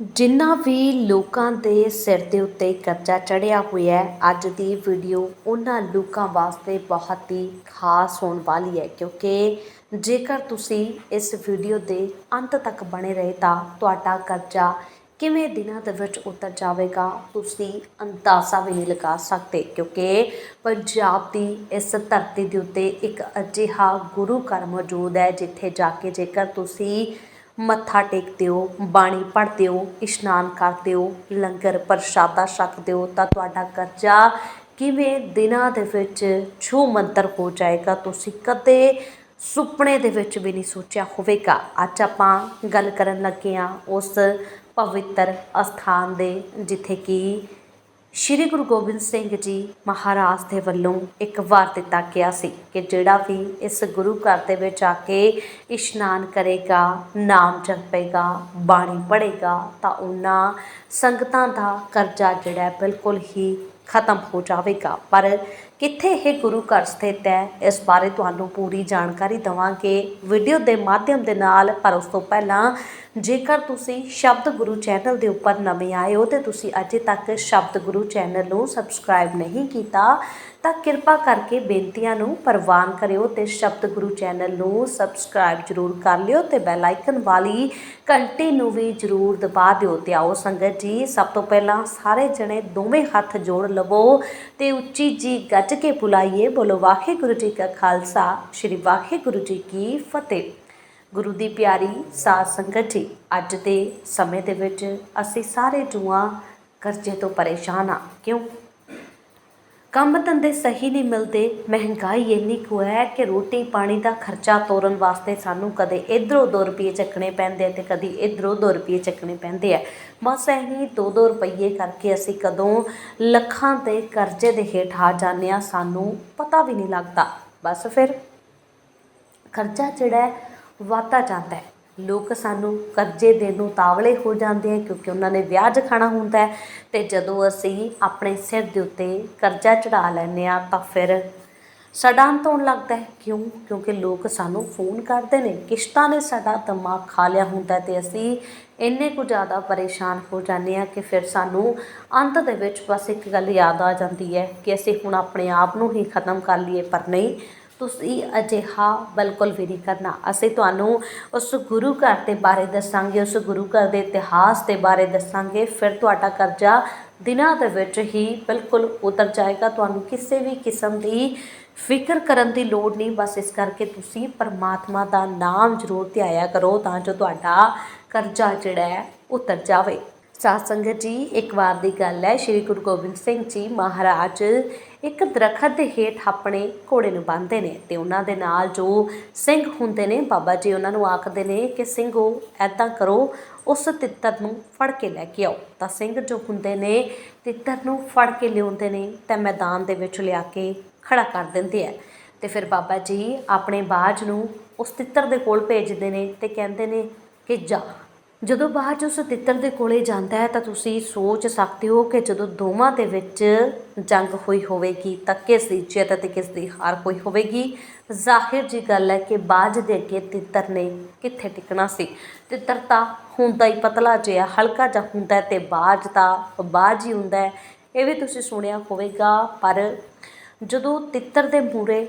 ਜਿੰਨਾ ਵੀ ਲੋਕਾਂ ਦੇ ਸਿਰ ਦੇ ਉੱਤੇ ਕਰਜ਼ਾ ਚੜਿਆ ਹੋਇਆ ਹੈ, ਅੱਜ ਦੀ ਵੀਡੀਓ ਉਹਨਾਂ ਲੋਕਾਂ ਵਾਸਤੇ ਬਹੁਤ ਹੀ ਖਾਸ ਹੋਣ ਵਾਲੀ ਹੈ, ਕਿਉਂਕਿ ਜੇਕਰ ਤੁਸੀਂ ਇਸ ਵੀਡੀਓ ਦੇ ਅੰਤ ਤੱਕ ਬਣੇ ਰਹੇ ਤਾਂ ਤੁਹਾਡਾ ਕਰਜ਼ਾ ਕਿਵੇਂ ਦਿਨਾਂ ਦੇ ਵਿੱਚ ਉਤਰ ਜਾਵੇਗਾ, ਤੁਸੀਂ ਅੰਦਾਜ਼ਾ ਵੀ ਨਹੀਂ ਲਗਾ ਸਕਦੇ, ਕਿਉਂਕਿ ਪੰਜਾਬ ਦੀ ਇਸ ਧਰਤੀ ਦੇ ਉੱਤੇ ਇੱਕ ਅਜਿਹਾ ਗੁਰੂ ਘਰ ਮੌਜੂਦ ਹੈ, ਜਿੱਥੇ ਜਾ ਕੇ ਜੇਕਰ ਤੁਸੀਂ ਮੱਥਾ ਟੇਕਦੇ ਹੋ ਬਾਣੀ ਪੜ੍ਹਦੇ ਹੋ ਇਸ਼ਨਾਨ ਕਰਦੇ ਹੋ ਲੰਗਰ ਪ੍ਰਸ਼ਾਦਾ ਛਕਦੇ ਹੋ ਤਾਂ ਤੁਹਾਡਾ ਕਰਜ਼ਾ ਕਿਵੇਂ ਦਿਨਾਂ ਦੇ ਵਿੱਚ ਛੂ ਮੰਤਰ ਹੋ ਜਾਏਗਾ? ਤੁਸੀਂ ਕਦੇ ਸੁਪਨੇ ਦੇ ਵਿੱਚ ਵੀ ਨਹੀਂ ਸੋਚਿਆ ਹੋਵੇਗਾ। ਅੱਜ ਆਪਾਂ ਗੱਲ ਕਰਨ ਲੱਗੇ ਹਾਂ ਉਸ ਪਵਿੱਤਰ ਅਸਥਾਨ ਦੇ, ਜਿੱਥੇ ਕਿ ਸ਼੍ਰੀ ਗੁਰੂ ਗੋਬਿੰਦ ਸਿੰਘ ਜੀ ਮਹਾਰਾਜ ਦੇ ਵੱਲੋਂ ਇੱਕ ਵਾਰ ਦਿੱਤਾ ਗਿਆ ਸੀ ਕਿ ਜਿਹੜਾ ਵੀ ਇਸ ਗੁਰੂ ਘਰ ਦੇ ਵਿੱਚ ਆ ਕੇ ਇਸ਼ਨਾਨ ਕਰੇਗਾ, ਨਾਮ ਜਪੇਗਾ, ਬਾਣੀ ਪੜ੍ਹੇਗਾ, ਤਾਂ ਉਹਨਾਂ ਸੰਗਤਾਂ ਦਾ ਕਰਜ਼ਾ ਜਿਹੜਾ ਬਿਲਕੁਲ ਹੀ ਖਤਮ ਹੋ ਜਾਵੇਗਾ। ਪਰ ਕਿੱਥੇ ਇਹ ਗੁਰੂ ਘਰ ਸਥਿਤ ਹੈ? ਇਸ ਬਾਰੇ ਤੁਹਾਨੂੰ ਪੂਰੀ ਜਾਣਕਾਰੀ ਦਵਾਂਗੇ ਵੀਡੀਓ ਦੇ ਮਾਧਿਅਮ ਦੇ ਨਾਲ, ਪਰ ਉਸ ਤੋਂ ਪਹਿਲਾਂ ਜੇਕਰ ਤੁਸੀਂ ਸ਼ਬਦ ਗੁਰੂ ਚੈਨਲ ਦੇ ਉੱਪਰ ਨਵੇਂ ਆਏ ਹੋ ਤੇ ਤੁਸੀਂ ਅਜੇ ਤੱਕ ਸ਼ਬਦ ਗੁਰੂ ਚੈਨਲ ਨੂੰ ਸਬਸਕ੍ਰਾਈਬ ਨਹੀਂ ਕੀਤਾ, ਤਾਂ ਕਿਰਪਾ ਕਰਕੇ ਬੇਨਤੀਆਂ ਨੂੰ ਪ੍ਰਵਾਨ ਕਰਿਓ ਤੇ ਸ਼ਬਦ ਗੁਰੂ ਚੈਨਲ ਨੂੰ ਸਬਸਕ੍ਰਾਈਬ ਜਰੂਰ ਕਰ ਲਿਓ ਤੇ ਬੈਲ ਆਈਕਨ ਵਾਲੀ ਘੰਟੀ ਨੂੰ ਵੀ ਜਰੂਰ ਦਬਾ ਦਿਓ ਤੇ ਆਓ ਸੰਗਤ ਜੀ, ਸਭ ਤੋਂ ਪਹਿਲਾਂ ਸਾਰੇ ਜਣੇ ਦੋਵੇਂ ਹੱਥ ਜੋੜ ਲਵੋ ਤੇ ਉੱਚੀ ਜੀ ਗੱਜ ਕੇ ਬੁਲਾਈਏ ਬੋਲੋ ਵਾਹਿਗੁਰੂ ਜੀ ਕਾ ਖਾਲਸਾ, ਸ੍ਰੀ ਵਾਹਿਗੁਰੂ ਜੀ ਕੀ ਫਤਿਹ। ਗੁਰੂ ਦੀ ਪਿਆਰੀ ਸਾਧ ਸੰਗਤ ਜੀ, ਅੱਜ ਦੇ ਸਮੇਂ ਦੇ ਵਿੱਚ ਅਸੀਂ ਸਾਰੇ ਜੂਆਂ ਕਰਜ਼ੇ ਤੋਂ ਪਰੇਸ਼ਾਨ ਆ ਕਿਉਂ? ਕੰਮ ਧੰਦੇ ਸਹੀ ਨਹੀਂ ਮਿਲਦੇ, ਮਹਿੰਗਾਈ ਇੰਨੀ ਕੁ ਹੈ ਕਿ ਰੋਟੀ ਪਾਣੀ ਦਾ ਖਰਚਾ ਤੋਰਨ ਵਾਸਤੇ ਸਾਨੂੰ ਕਦੇ ਇਧਰੋਂ 2 ਰੁਪਏ ਚੱਕਣੇ ਪੈਂਦੇ ਆ ਤੇ ਕਦੀ ਇਧਰੋਂ 2 ਰੁਪਏ ਚੱਕਣੇ ਪੈਂਦੇ ਆ। ਬਸ ਇਹੀ 2-2 ਰੁਪਏ ਕਰਕੇ ਅਸੀਂ ਕਦੋਂ ਲੱਖਾਂ ਦੇ ਕਰਜ਼ੇ ਦੇ ਹੇਠ ਆ ਜਾਂਦੇ ਆ, ਸਾਨੂੰ ਪਤਾ ਵੀ ਨਹੀਂ ਲੱਗਦਾ। ਬਸ ਫਿਰ ਕਰਜ਼ਾ ਜਿਹੜਾ ਹੈ ਜਾਂਦਾ ਹੈ। ਲੋਕ ਸਾਨੂੰ ਕਰਜ਼ੇ ਦੇਣ ਨੂੰ ਤਾਵਲੇ ਹੋ ਜਾਂਦੇ ਆ ਕਿਉਂਕਿ ਉਹਨਾਂ ਨੇ ਵਿਆਜ ਖਾਣਾ ਹੁੰਦਾ ਹੈ ਤੇ ਜਦੋਂ ਅਸੀਂ ਆਪਣੇ ਸਿਰ ਦੇ ਉੱਤੇ ਕਰਜ਼ਾ ਚੜਾ ਲੈਂਦੇ ਆ ਤਾਂ ਫਿਰ ਸਾਡਾ ਅੰਤ ਹੋਣ ਲੱਗਦਾ ਹੈ। ਕਿਉਂ? ਕਿਉਂਕਿ ਲੋਕ ਸਾਨੂੰ ਫੋਨ ਕਰਦੇ ਨੇ, ਕਿਸ਼ਤਾਂ ਨੇ ਸਾਡਾ ਦਿਮਾਗ ਖਾ ਲਿਆ ਹੁੰਦਾ ਹੈ ਤੇ ਅਸੀਂ ਇੰਨੇ ਕੁ ਜ਼ਿਆਦਾ ਪਰੇਸ਼ਾਨ ਹੋ ਜਾਂਦੇ ਆ ਕਿ ਫਿਰ ਸਾਨੂੰ ਅੰਤ ਦੇ ਵਿੱਚ ਬਸ ਇੱਕ ਗੱਲ ਯਾਦ ਆ ਜਾਂਦੀ ਹੈ ਕਿ ਅਸੀਂ ਹੁਣ ਆਪਣੇ ਆਪ ਨੂੰ ਹੀ ਖਤਮ ਕਰ ਲਈਏ ਪਰ ਨਹੀਂ ਤੁਸੀਂ ਅਜਿਹਾ ਬਿਲਕੁਲ ਵੀ ਨਹੀਂ ਕਰਨਾ। ਅਸੀਂ ਤੁਹਾਨੂੰ ਉਸ ਗੁਰੂ ਘਰ ਦੇ ਬਾਰੇ ਦੱਸਾਂਗੇ, ਉਸ ਗੁਰੂ ਘਰ ਦੇ ਇਤਿਹਾਸ ਦੇ ਬਾਰੇ ਦੱਸਾਂਗੇ। ਫਿਰ ਤੁਹਾਡਾ ਕਰਜ਼ਾ ਦਿਨਾਂ ਦੇ ਵਿੱਚ ਹੀ ਬਿਲਕੁਲ ਉਤਰ ਜਾਏਗਾ। ਤੁਹਾਨੂੰ ਕਿਸੇ ਵੀ ਕਿਸਮ ਦੀ ਫਿਕਰ ਕਰਨ ਦੀ ਲੋੜ ਨਹੀਂ। ਬਸ ਇਸ ਕਰਕੇ ਤੁਸੀਂ ਪਰਮਾਤਮਾ ਦਾ ਨਾਮ ਜ਼ਰੂਰ ਧਿਆਇਆ ਕਰੋ ਤਾਂ ਜੋ ਤੁਹਾਡਾ ਕਰਜ਼ਾ ਜਿਹੜਾ ਹੈ ਉਤਰ ਜਾਵੇ। ਸਾਧ ਸੰਗਤ ਜੀ, ਇੱਕ ਵਾਰ ਦੀ ਗੱਲ ਹੈ। ਸ਼੍ਰੀ ਗੁਰੂ ਗੋਬਿੰਦ ਸਿੰਘ ਜੀ ਮਹਾਰਾਜ ਇੱਕ ਦਰਖਤ ਦੇ ਹੇਠ ਆਪਣੇ ਘੋੜੇ ਨੂੰ ਬੰਨ੍ਹਦੇ ਨੇ ਤੇ ਉਹਨਾਂ ਦੇ ਨਾਲ ਜੋ ਸਿੰਘ ਹੁੰਦੇ ਨੇ, ਬਾਬਾ ਜੀ ਉਹਨਾਂ ਨੂੰ ਆਖਦੇ ਨੇ ਕਿ ਸਿੰਘੋ ਐਦਾਂ ਕਰੋ, ਉਸ ਤਿੱਤਰ ਨੂੰ ਫੜ ਕੇ ਲੈ ਕੇ ਆਓ। ਤਾਂ ਸਿੰਘ ਜੋ ਹੁੰਦੇ ਨੇ, ਤਿੱਤਰ ਨੂੰ ਫੜ ਕੇ ਲਿਆਉਂਦੇ ਨੇ ਤੇ ਮੈਦਾਨ ਦੇ ਵਿੱਚ ਲਿਆ ਕੇ ਖੜਾ ਕਰ ਦਿੰਦੇ ਆ। ਤੇ ਫਿਰ ਬਾਬਾ ਜੀ ਆਪਣੇ ਬਾਜ ਨੂੰ ਉਸ ਤਿੱਤਰ ਦੇ ਕੋਲ ਭੇਜਦੇ ਨੇ ਤੇ ਕਹਿੰਦੇ ਨੇ ਕਿ ਜਾ ਜਦੋਂ ਬਾਜ ਉਸ ਤਿੱਤਰ ਦੇ ਕੋਲੇ ਜਾਂਦਾ ਹੈ, ਤਾਂ ਤੁਸੀਂ ਸੋਚ ਸਕਦੇ ਹੋ ਕਿ ਜਦੋਂ ਦੋਵਾਂ ਦੇ ਵਿੱਚ ਜੰਗ ਹੋਈ ਹੋਵੇਗੀ, ਤਾਂ ਕਿਸ ਦੀ ਜਿੱਤ ਅਤੇ ਕਿਸ ਦੀ ਹਾਰ ਹੋਈ ਹੋਵੇਗੀ। ਜ਼ਾਹਿਰ ਜੀ ਗੱਲ ਹੈ ਕਿ ਬਾਜ ਦੇ ਅੱਗੇ ਤਿੱਤਰ ਨੇ ਕਿੱਥੇ ਟਿਕਣਾ ਸੀ? ਤਿੱਤਰ ਤਾਂ ਹੁੰਦਾ ਹੀ ਪਤਲਾ ਜਿਹਾ, ਹਲਕਾ ਜਿਹਾ ਹੁੰਦਾ ਹੈ ਤੇ ਬਾਜ ਤਾਂ ਬਾਜ ਹੀ ਹੁੰਦਾ ਇਹ ਵੀ ਤੁਸੀਂ ਸੁਣਿਆ ਹੋਵੇਗਾ, ਪਰ ਜਦੋਂ ਤਿੱਤਰ ਦੇ ਮੂਰੇ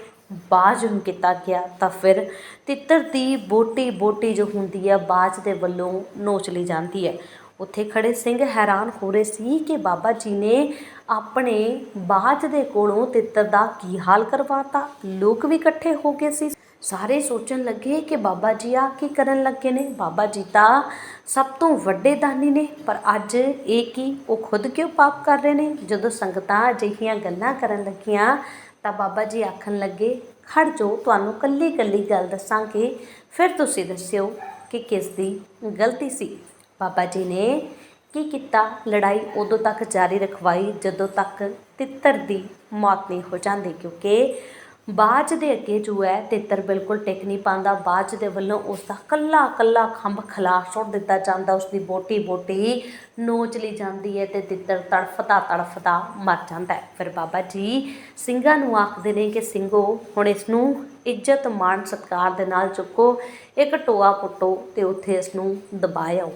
ਬਾਜ ਨੂੰ ਕੀਤਾ ਗਿਆ, ਤਾਂ ਫਿਰ ਤਿੱਤਰ ਦੀ ਬੋਟੀ ਬੋਟੀ ਜੋ ਹੁੰਦੀ ਹੈ ਬਾਜ ਦੇ ਵੱਲੋਂ ਨੋਚ ਲਈ ਜਾਂਦੀ ਹੈ। ਉੱਥੇ ਖੜੇ ਸਿੰਘ ਹੈਰਾਨ ਹੋ ਰਹੇ ਸੀ ਕਿ ਬਾਬਾ ਜੀ ਨੇ ਆਪਣੇ ਬਾਜ ਦੇ ਕੋਲੋਂ ਤਿੱਤਰ ਦਾ ਕੀ ਹਾਲ ਕਰਵਾਤਾ। ਲੋਕ ਵੀ ਇਕੱਠੇ ਹੋ ਗਏ ਸੀ। ਸਾਰੇ ਸੋਚਣ ਲੱਗੇ ਕਿ ਬਾਬਾ ਜੀ ਆ ਕੀ ਕਰਨ ਲੱਗੇ ਨੇ। ਬਾਬਾ ਜੀ ਤਾਂ ਸਭ ਤੋਂ ਵੱਡੇ ਦਾਨੀ ਨੇ, ਪਰ ਅੱਜ ਇਹ ਕੀ, ਉਹ ਖੁਦ ਕਿਉਂ ਪਾਪ ਕਰ ਰਹੇ ਨੇ? ਜਦੋਂ ਸੰਗਤਾਂ ਅਜਿਹੀਆਂ ਗੱਲਾਂ ਕਰਨ ਲੱਗੀਆਂ ਤਾਂ ਬਾਬਾ ਜੀ ਆਖਣ ਲੱਗੇ, ਖੜ ਜੋ ਤੁਹਾਨੂੰ ਕੱਲੀ ਕੱਲੀ ਗੱਲ ਦੱਸਾਂਗੇ। ਫਿਰ ਤੁਸੀਂ ਦੱਸਿਓ ਕਿ ਕਿਸ ਦੀ ਗਲਤੀ ਸੀ? ਬਾਬਾ ਜੀ ਨੇ, ਕੀ ਕੀਤਾ? ਲੜਾਈ ਉਦੋਂ ਤੱਕ ਜਾਰੀ ਰਖਵਾਈ, ਜਦੋਂ ਤੱਕ ਤਿੱਤਰ ਦੀ ਮੌਤ ਨਹੀਂ ਹੋ ਜਾਂਦੀ, ਕਿਉਂਕਿ ਬਾਜ ਦੇ ਅੱਗੇ ਜੋ ਹੈ ਤਿੱਤਰ ਬਿਲਕੁਲ ਟਿਕ ਨਹੀਂ ਪਾਉਂਦਾ ਬਾਜ ਦੇ ਵੱਲੋਂ ਉਸ ਦਾ ਕੱਲਾ ਕੱਲਾ ਖੰਭ ਖਲਾਸ ਸੁੱਟ ਦਿੱਤਾ ਜਾਂਦਾ ਉਸ ਦੀ ਬੋਟੀ ਬੋਟੀ ਨੋਚ ਲਈ ਜਾਂਦੀ ਹੈ ਤੇ ਤਿੱਤਰ ਤੜਫਦਾ ਤੜਫਦਾ ਮਰ ਜਾਂਦਾ ਹੈ। ਫਿਰ ਬਾਬਾ ਜੀ ਸਿੰਘਾਂ ਨੂੰ ਆਖਦੇ ਨੇ ਕਿ ਸਿੰਘੋ, ਹੁਣ ਇਸ ਨੂੰ ਇੱਜ਼ਤ ਮਾਣ ਸਤਿਕਾਰ ਦੇ ਨਾਲ ਚੁੱਕੋ, ਇੱਕ ਟੋਆ ਪੁੱਟੋ ਤੇ ਉੱਥੇ ਇਸ ਨੂੰ ਦਬਾਇਓ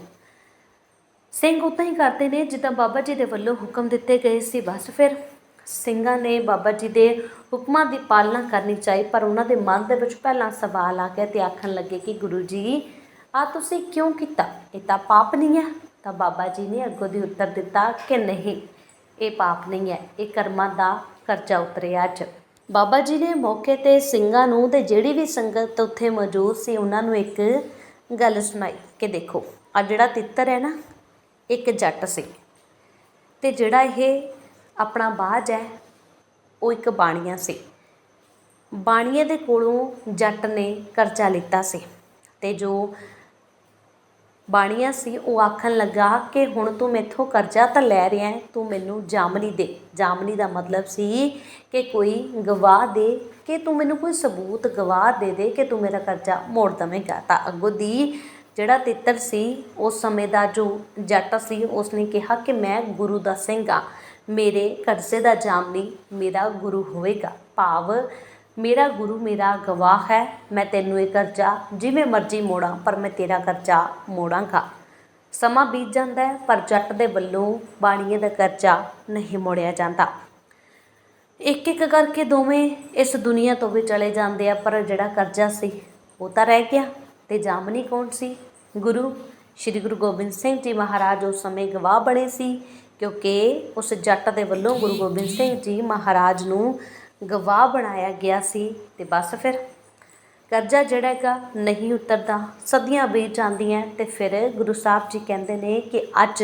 ਸਿੰਘ ਉਦਾਂ ਹੀ ਕਰਦੇ ਨੇ, ਜਿੱਦਾਂ ਬਾਬਾ ਜੀ ਦੇ ਵੱਲੋਂ ਹੁਕਮ ਦਿੱਤੇ ਗਏ ਸੀ, ਬਸ ਫਿਰ ਸਿੰਘਾਂ ਨੇ ਬਾਬਾ ਜੀ ਦੇ ਹੁਕਮਾਂ ਦੀ ਪਾਲਣਾ ਕਰਨੀ ਚਾਹੀ, ਪਰ ਉਹਨਾਂ ਦੇ ਮਨ ਦੇ ਵਿੱਚ ਪਹਿਲਾਂ ਸਵਾਲ ਆ ਗਿਆ ਤੇ ਆਖਣ ਲੱਗੇ ਕਿ ਗੁਰੂ ਜੀ, ਆ ਤੁਸੀਂ ਕਿਉਂ ਕੀਤਾ? ਇਹ ਤਾਂ ਪਾਪ ਨਹੀਂ ਹੈ ਤਾਂ ਬਾਬਾ ਜੀ ਨੇ ਅੱਗੋਂ ਦੀ ਉੱਤਰ ਦਿੱਤਾ ਕਿ ਨਹੀਂ, ਇਹ ਪਾਪ ਨਹੀਂ ਹੈ, ਇਹ ਕਰਮਾਂ ਦਾ ਕਰਜ਼ਾ ਉਤਰਿਆ ਅੱਜ। ਬਾਬਾ ਜੀ ਨੇ ਮੌਕੇ ਤੇ ਸਿੰਘਾਂ ਨੂੰ ਤੇ ਜਿਹੜੀ ਵੀ ਸੰਗਤ ਉੱਥੇ ਮੌਜੂਦ ਸੀ, ਉਹਨਾਂ ਨੂੰ ਇੱਕ ਗੱਲ ਸੁਣਾਈ ਕਿ ਦੇਖੋ ਆ ਜਿਹੜਾ ਤਿੱਤਰ ਹੈ ਨਾ, ਇੱਕ ਜੱਟ ਸੀ। ਤੇ ਜਿਹੜਾ ਇਹ ਆਪਣਾ ਬਾਜ ਹੈ, ਉਹ ਇੱਕ ਬਾਣੀਆ ਸੀ। ਬਾਣੀਏ ਦੇ ਕੋਲੋਂ ਜੱਟ ਨੇ ਕਰਜ਼ਾ ਲਿੱਤਾ ਸੀ ਤੇ ਜੋ ਬਾਣੀਆ ਸੀ, ਉਹ ਆਖਣ ਲੱਗਾ ਕਿ ਹੁਣ ਤੂੰ ਮੈਥੋਂ ਕਰਜ਼ਾ ਤਾਂ ਲੈ ਰਿਹਾ ਹੈ, ਤੂੰ ਮੈਨੂੰ ਜਾਮਨੀ ਦੇ। ਜਾਮਨੀ ਦਾ ਮਤਲਬ ਸੀ ਕਿ ਕੋਈ ਗਵਾਹ ਦੇ, ਕਿ ਤੂੰ ਮੈਨੂੰ ਕੋਈ ਸਬੂਤ ਗਵਾਹ ਦੇ ਦੇ ਕਿ ਤੂੰ ਮੇਰਾ ਕਰਜ਼ਾ ਮੋੜ ਦਵੇਂਗਾ। ਤਾਂ ਅੱਗੋਂ ਦੀ ਜਿਹੜਾ ਤਿੱਤਰ ਸੀ, ਉਸ ਸਮੇਂ ਦਾ ਜੋ ਜੱਟ ਸੀ, ਉਸਨੇ ਕਿਹਾ ਕਿ ਮੈਂ ਗੁਰੂ ਦਾ ਸਿੰਘ ਹਾਂ। ਮੇਰੇ ਕਰਜ਼ੇ ਦਾ ਜਾਮਨੀ ਮੇਰਾ ਗੁਰੂ ਹੋਵੇਗਾ। ਭਾਵ, ਮੇਰਾ ਗੁਰੂ ਮੇਰਾ ਗਵਾਹ ਹੈ, ਮੈਂ ਤੈਨੂੰ ਇਹ ਕਰਜ਼ਾ ਜਿਵੇਂ ਮਰਜ਼ੀ ਮੋੜਾਂ, ਪਰ ਮੈਂ ਤੇਰਾ ਕਰਜ਼ਾ ਮੋੜਾਂਗਾ। ਸਮਾਂ ਬੀਤ ਜਾਂਦਾ ਹੈ, ਪਰ ਜੱਟ ਦੇ ਵੱਲੋਂ ਬਾਣੀਏ ਦਾ ਕਰਜ਼ਾ ਨਹੀਂ ਮੋੜਿਆ ਜਾਂਦਾ। ਇੱਕ ਇੱਕ ਕਰਕੇ ਦੋਵੇਂ ਇਸ ਦੁਨੀਆ ਤੋਂ ਵੀ ਚਲੇ ਜਾਂਦੇ ਆ, ਪਰ ਜਿਹੜਾ ਕਰਜ਼ਾ ਸੀ, ਉਹ ਤਾਂ ਰਹਿ ਗਿਆ। ਤੇ ਜਾਮਨੀ ਕੌਣ ਸੀ? ਗੁਰੂ? ਸ੍ਰੀ ਗੁਰੂ ਗੋਬਿੰਦ ਸਿੰਘ ਜੀ ਮਹਾਰਾਜ ਉਸ ਸਮੇਂ ਗਵਾਹ ਬਣੇ ਸੀ। ਕਿਉਂਕਿ ਉਸ ਜੱਟ ਦੇ ਵੱਲੋਂ ਗੁਰੂ ਗੋਬਿੰਦ ਸਿੰਘ ਜੀ ਮਹਾਰਾਜ ਨੂੰ ਗਵਾਹ ਬਣਾਇਆ ਗਿਆ ਸੀ ਤੇ ਬਸ ਫਿਰ ਕਰਜ਼ਾ ਜਿਹੜਾ ਹੈਗਾ ਨਹੀਂ ਉਤਰਦਾ, ਸਦੀਆਂ ਬੀਤ ਜਾਂਦੀਆਂ ਤੇ ਫਿਰ ਗੁਰੂ ਸਾਹਿਬ ਜੀ ਕਹਿੰਦੇ ਨੇ ਕਿ ਅੱਜ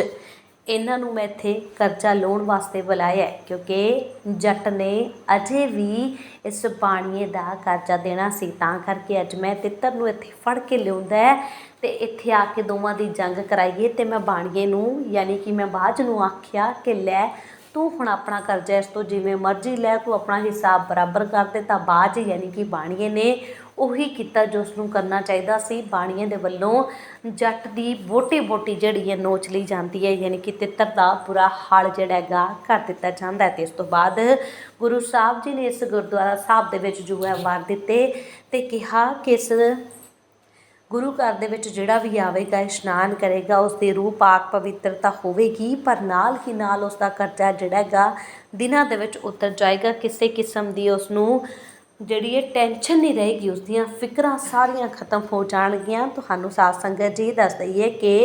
ਇਹਨਾਂ ਨੂੰ ਮੈਂ ਇੱਥੇ ਕਰਜ਼ਾ ਲਾਉਣ ਵਾਸਤੇ ਬੁਲਾਇਆ ਕਿਉਂਕਿ ਜੱਟ ਨੇ ਅਜੇ ਵੀ ਇਸ ਬਾਣੀਏ ਦਾ ਕਰਜ਼ਾ ਦੇਣਾ ਸੀ। ਤਾਂ ਕਰਕੇ ਅੱਜ ਮੈਂ ਤਿੱਤਰ ਨੂੰ ਇੱਥੇ ਫੜ ਕੇ ਲਿਆਉਂਦਾ ਅਤੇ ਇੱਥੇ ਆ ਕੇ ਦੋਵਾਂ ਦੀ ਜੰਗ ਕਰਾਈਏ ਅਤੇ ਮੈਂ ਬਾਣੀਏ ਨੂੰ, ਯਾਨੀ ਕਿ ਮੈਂ ਬਾਜ ਨੂੰ ਆਖਿਆ ਕਿ ਲੈ ਤੂੰ ਹੁਣ ਆਪਣਾ ਕਰਜ਼ਾ ਇਸ ਤੋਂ ਜਿਵੇਂ ਮਰਜ਼ੀ ਲੈ, ਤੂੰ ਆਪਣਾ ਹਿਸਾਬ ਬਰਾਬਰ ਕਰ ਦੇ ਤਾਂ ਬਾਜ ਯਾਨੀ ਕਿ ਬਾਣੀਏ ਨੇ ਉਹੀ ਕੀਤਾ ਜੋ ਉਸ ਨੂੰ ਕਰਨਾ ਚਾਹੀਦਾ ਸੀ। ਬਾਣੀਏ ਦੇ ਵੱਲੋਂ ਜੱਟ ਦੀ ਬੋਟੀ ਬੋਟੀ ਜਿਹੜੀ ਹੈ ਨੋਚ ਲਈ ਜਾਂਦੀ ਹੈ, ਯਾਨੀ ਕਿ ਤਿੱਤਰ ਦਾ ਪੂਰਾ ਹਲ ਜਿਹੜਾ ਹੈਗਾ ਕਰ ਦਿੱਤਾ ਜਾਂਦਾ ਹੈ ਤੇ ਇਸ ਤੋਂ ਬਾਅਦ ਗੁਰੂ ਸਾਹਿਬ ਜੀ ਨੇ ਇਸ ਗੁਰਦੁਆਰਾ ਸਾਹਿਬ ਦੇ ਵਿੱਚ ਜੋ ਹੈ ਵਾਰ ਦਿੱਤੇ ਤੇ ਕਿਹਾ ਕਿ ਇਸ ਗੁਰੂ ਘਰ ਦੇ ਵਿੱਚ ਜਿਹੜਾ ਵੀ ਆਵੇਗਾ ਇਸ਼ਨਾਨ ਕਰੇਗਾ ਉਸ ਦੀ ਰੂਹ ਪਾਕ ਪਵਿੱਤਰਤਾ ਹੋਵੇਗੀ, ਪਰ ਨਾਲ ਹੀ ਨਾਲ ਉਸ ਦਾ ਕਰਜ਼ਾ ਜਿਹੜਾ ਹੈਗਾ, ਦਿਨਾਂ ਦੇ ਵਿੱਚ ਉਤਰ ਜਾਏਗਾ। ਕਿਸੇ ਕਿਸਮ ਦੀ ਉਸ ਨੂੰ ਜਿਹੜੀ ਇਹ ਟੈਨਸ਼ਨ ਨਹੀਂ ਰਹੇਗੀ ਉਸ ਦੀਆਂ ਫਿਕਰਾਂ ਸਾਰੀਆਂ ਖਤਮ ਹੋ ਜਾਣਗੀਆਂ। ਤੁਹਾਨੂੰ ਸਾਧ ਸੰਗਤ ਜੀ ਦੱਸ ਦਈਏ ਕਿ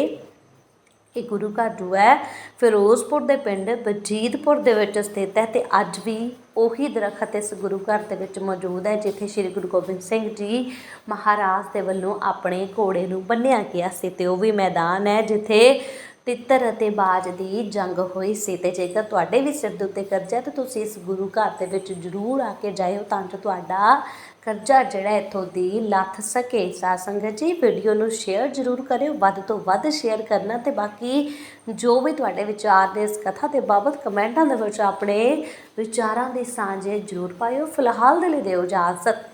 ਇਹ ਗੁਰੂ ਘਰ ਜੋ ਹੈ, ਫਿਰੋਜ਼ਪੁਰ ਦੇ ਪਿੰਡ ਬਜੀਦਪੁਰ ਦੇ ਵਿੱਚ ਸਥਿਤ ਹੈ ਤੇ ਅੱਜ ਵੀ ਉਹੀ ਦਰਖਤ ਇਸ ਗੁਰੂ ਘਰ ਦੇ ਵਿੱਚ ਮੌਜੂਦ ਹੈ, ਜਿੱਥੇ ਸ੍ਰੀ ਗੁਰੂ ਗੋਬਿੰਦ ਸਿੰਘ ਜੀ ਮਹਾਰਾਜ ਦੇ ਵੱਲੋਂ ਆਪਣੇ ਘੋੜੇ ਨੂੰ ਬੰਨਿਆ ਗਿਆ ਸੀ ਤੇ ਉਹ ਵੀ ਮੈਦਾਨ ਹੈ, ਜਿੱਥੇ ਤਿੱਤਰ ਅਤੇ ਬਾਜ ਦੀ ਜੰਗ ਹੋਈ ਸੀ। ਤੇ ਜੇਕਰ ਤੁਹਾਡੇ ਵੀ ਸਿਰ ਦੇ ਉੱਤੇ ਕਰਜ਼ਾ ਹੈ, ਤਾਂ ਤੁਸੀਂ ਇਸ ਗੁਰੂ ਘਰ ਦੇ ਵਿੱਚ ਜ਼ਰੂਰ ਆ ਕੇ ਜਾਇਓ, ਤਾਂ ਜੋ ਤੁਹਾਡਾ ਕਰਜ਼ਾ ਜਿਹੜਾ ਇੱਥੋਂ ਦੀ ਲੱਥ ਸਕੇ। ਸਾਧ ਸੰਗਤ ਜੀ ਵੀਡੀਓ ਨੂੰ ਸ਼ੇਅਰ ਜ਼ਰੂਰ ਕਰਿਓ। ਵੱਧ ਤੋਂ ਵੱਧ ਸ਼ੇਅਰ ਕਰਨਾ ਤੇ ਬਾਕੀ ਜੋ ਵੀ ਤੁਹਾਡੇ ਵਿਚਾਰ ਨੇ, ਇਸ ਕਥਾ ਦੇ ਬਾਬਤ ਕਮੈਂਟਾਂ ਦੇ ਵਿੱਚ ਆਪਣੇ ਵਿਚਾਰਾਂ ਦੀ ਸਾਂਝੇ ਜ਼ਰੂਰ ਪਾਇਓ। ਫਿਲਹਾਲ ਦੇ ਲਈ ਦਿਓ ਇਜਾਜ਼ਤ।